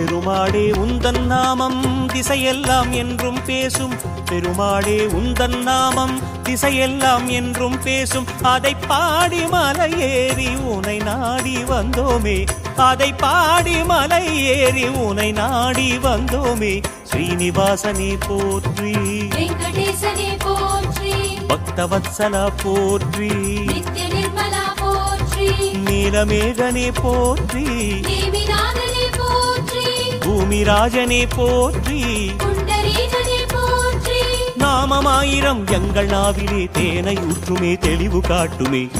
பெருமாளே உந்தன் நாமம் திசையெல்லாம் என்றும் பேசும். பெருமாளே உந்தன் நாமம் திசையெல்லாம் என்றும் பேசும். அதை பாடி மலை ஏறி உனை நாடி வந்தோமே. அதை பாடி மலை ஏறி உனை நாடி வந்தோமே. ஸ்ரீனிவாசனே போற்றி. பக்தவத்சலா போற்றி. நீலமேகனே போற்றி. பூமிராஜனே போற்றி. நாமமாயிரம் எங்கள் நாவிலே தேனை ஊற்றுமே தெளிவு காட்டுமே.